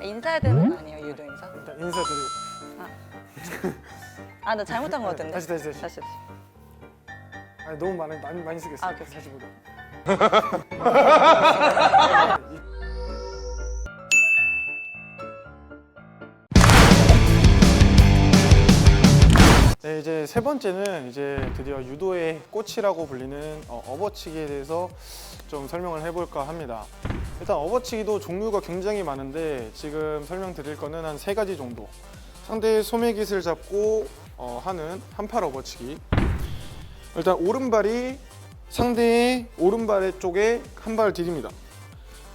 인사해야 되는 거 아니에요 유도 인사? 일단 인사드리고 아 나 잘못한 거 같은데. 다시, 다시, 다시. 다시. 다시. 아니 너무 많이 많이 많이 쓰겠어요. 아, 오케이, 오케이. 다시보다. 이제 세 번째는 이제 드디어 유도의 꽃이라고 불리는 어, 업어치기에 대해서 좀 설명을 해볼까 합니다. 일단 업어치기도 종류가 굉장히 많은데 지금 설명드릴 거는 한 세 가지 정도. 상대의 소매깃을 잡고 어, 하는 한팔 업어치기. 일단 오른발이 상대의 오른발 쪽에 한 발 디딥니다.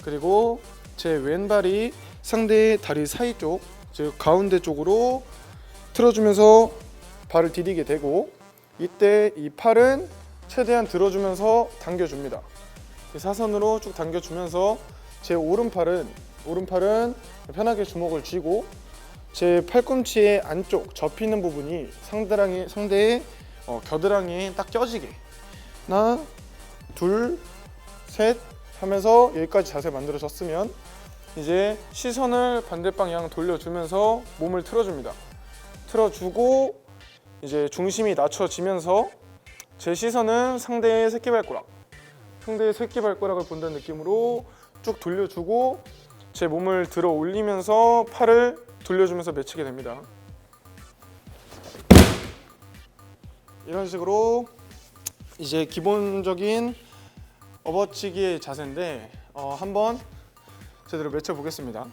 그리고 제 왼발이 상대의 다리 사이 쪽, 즉 가운데 쪽으로 틀어주면서 발을 디디게 되고 이때 이 팔은 최대한 들어주면서 당겨줍니다. 이 사선으로 쭉 당겨주면서 제 오른팔은 오른팔은 편하게 주먹을 쥐고 제 팔꿈치의 안쪽 접히는 부분이 상대랑이 상대의 어, 겨드랑이에 딱 껴지게 하나 둘 셋 하면서 여기까지 자세 만들어졌으면 이제 시선을 반대 방향 돌려주면서 몸을 틀어줍니다. 틀어주고 이제 중심이 낮춰지면서 제 시선은 상대의 새끼발가락 상대의 새끼발가락을 본다는 느낌으로 쭉 돌려주고 제 몸을 들어 올리면서 팔을 돌려주면서 맺히게 됩니다. 이런 식으로 이제 기본적인 업어치기의 자세인데 어, 한번 제대로 맺혀 보겠습니다.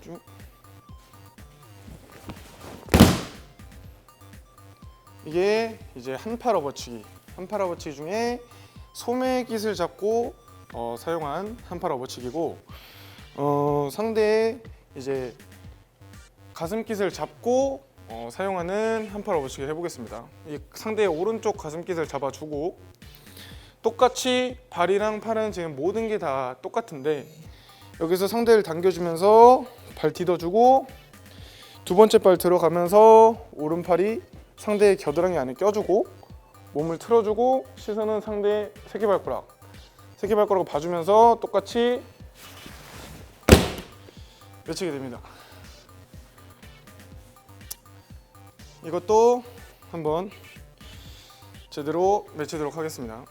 쭉. 이게 이제 한팔 업어치기. 한팔 업어치기 중에 소매 깃을 잡고 어, 사용한 한팔 업어치기고 어, 상대의 이제 가슴 깃을 잡고 어, 사용하는 한팔 업어치기 해보겠습니다. 이 상대의 오른쪽 가슴깃을 잡아주고 똑같이 발이랑 팔은 지금 모든 게 다 똑같은데 여기서 상대를 당겨주면서 발 디뎌주고 두 번째 발 들어가면서 오른팔이 상대의 겨드랑이 안에 껴주고 몸을 틀어주고 시선은 상대의 새끼발가락 새끼발가락을 봐주면서 똑같이 외치게 됩니다. 이것도 한번 제대로 맺히도록 하겠습니다.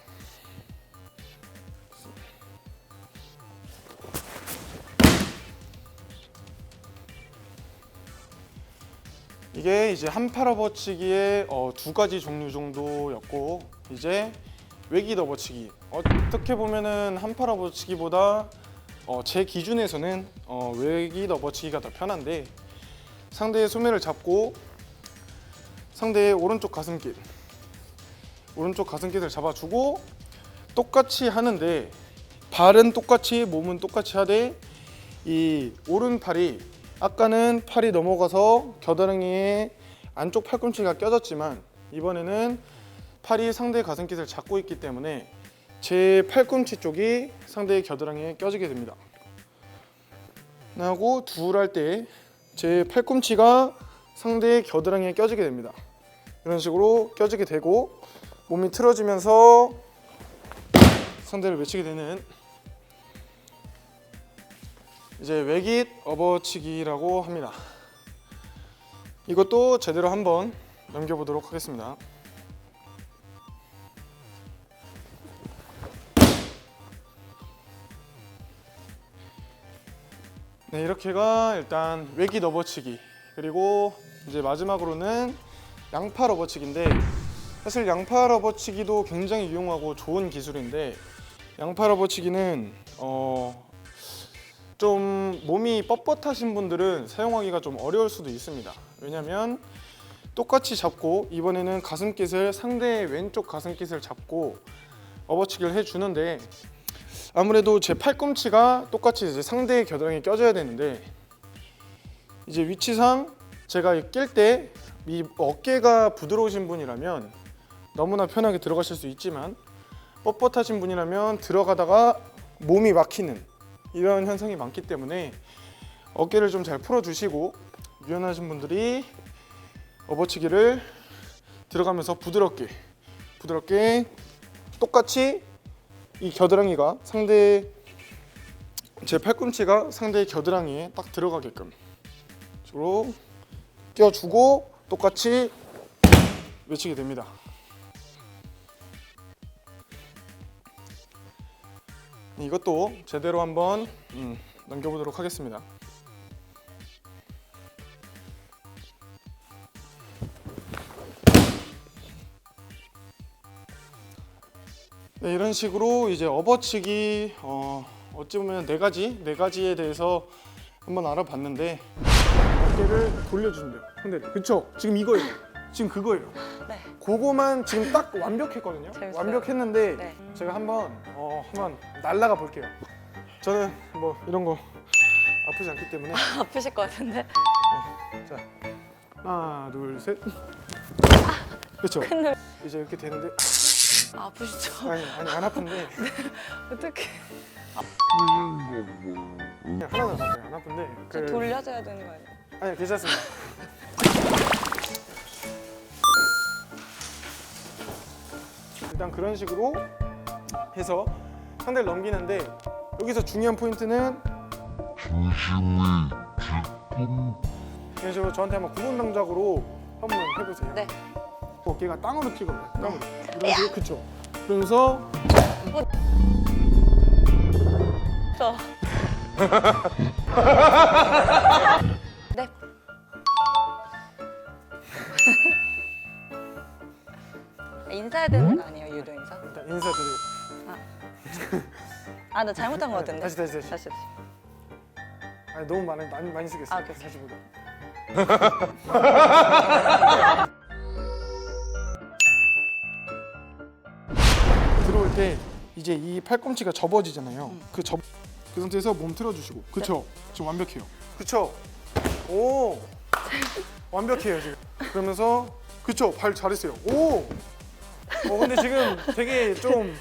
이게 이제 한팔 업어치기의 어, 두 가지 종류 정도였고 이제 외기 업어치기. 어떻게 보면은 한팔 업어치기보다 어, 제 기준에서는 어, 외기 업어치기가 더 편한데 상대의 소매를 잡고 상대의 오른쪽 가슴깃 오른쪽 가슴깃을 잡아주고 똑같이 하는데 발은 똑같이 몸은 똑같이 하되 이 오른팔이 아까는 팔이 넘어가서 겨드랑이에 안쪽 팔꿈치가 껴졌지만 이번에는 팔이 상대 가슴깃을 잡고 있기 때문에 제 팔꿈치 쪽이 상대의 겨드랑이에 껴지게 됩니다. 하고 둘할 때 제 팔꿈치가 상대의 겨드랑이에 껴지게 됩니다. 이런 식으로 껴지게 되고 몸이 틀어지면서 상대를 외치게 되는 이제 외깃 업어치기라고 합니다. 이것도 제대로 한번 넘겨보도록 하겠습니다. 네, 이렇게가 일단 외깃 업어치기 그리고 이제 마지막으로는 양팔 업어치기인데 사실 양팔 업어치기도 굉장히 유용하고 좋은 기술인데 양팔 업어치기는 어, 좀 몸이 뻣뻣하신 분들은 사용하기가 좀 어려울 수도 있습니다. 왜냐하면 똑같이 잡고 이번에는 가슴깃을 상대의 왼쪽 가슴깃을 잡고 업어치기를 해주는데 아무래도 제 팔꿈치가 똑같이 이제 상대의 겨드랑이에 껴져야 되는데 이제 위치상 제가 낄 때 이 어깨가 부드러우신 분이라면 너무나 편하게 들어가실 수 있지만 뻣뻣하신 분이라면 들어가다가 몸이 막히는 이런 현상이 많기 때문에 어깨를 좀 잘 풀어주시고 유연하신 분들이 업어치기를 들어가면서 부드럽게 부드럽게 똑같이 이 겨드랑이가 상대 제 팔꿈치가 상대의 겨드랑이에 딱 들어가게끔 식으로 껴주고 똑같이 외치게 됩니다. 이것도 제대로 한번 음, 넘겨보도록 하겠습니다. 네, 이런 식으로 이제 업어치기 어, 어찌 보면 네 가지 네 가지에 대해서 한번 알아봤는데 어깨를 돌려주면 돼요. 근데 그쵸? 지금 이거예요. 지금 그거예요. 네. 그거만 지금 딱 완벽했거든요. 재밌어요. 완벽했는데 네. 제가 한번 어, 한번 날라가 볼게요. 저는 뭐 이런 거 아프지 않기 때문에 아프실 것 같은데. 자 하나 둘 셋. 그렇죠. 근데 이제 이렇게 되는데 아, 아프시죠? 아니 아니 안 아픈데 어떻게? 그냥 하나도 안 아파요. 안 아픈데 저 그- 돌려줘야 되는 거 아니에요? 아니 괜찮습니다. 일단 그런 식으로 해서 상대를 넘기는데 여기서 중요한 포인트는 이런 식으로 저한테 한번 구분 동작으로 한번 해보세요. 네. 어깨가 땅으로 찍어요. 땅으로. 이런 식으로 그쵸. 그러면서 저. 네. 인사해야 되는 거 아니에요, 인사? 인사드리고 아, 나 잘못한 것 같은데. 다시 다시 다시. 다시. 다시. 아니 너무 많이 많이 많이 쓰겠어요. 아, 오케이, 보자. 들어올 때 이제 이 팔꿈치가 접어지잖아요. 음. 그 접, 그 상태에서 몸 틀어주시고, 그쵸? 네. 지금 완벽해요. 그쵸? 오, 완벽해요 지금. 그러면서 그쵸? 발 잘했어요. 오, 어 근데 지금 되게 좀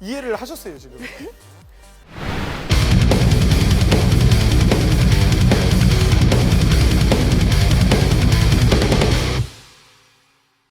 이해를 하셨어요 지금.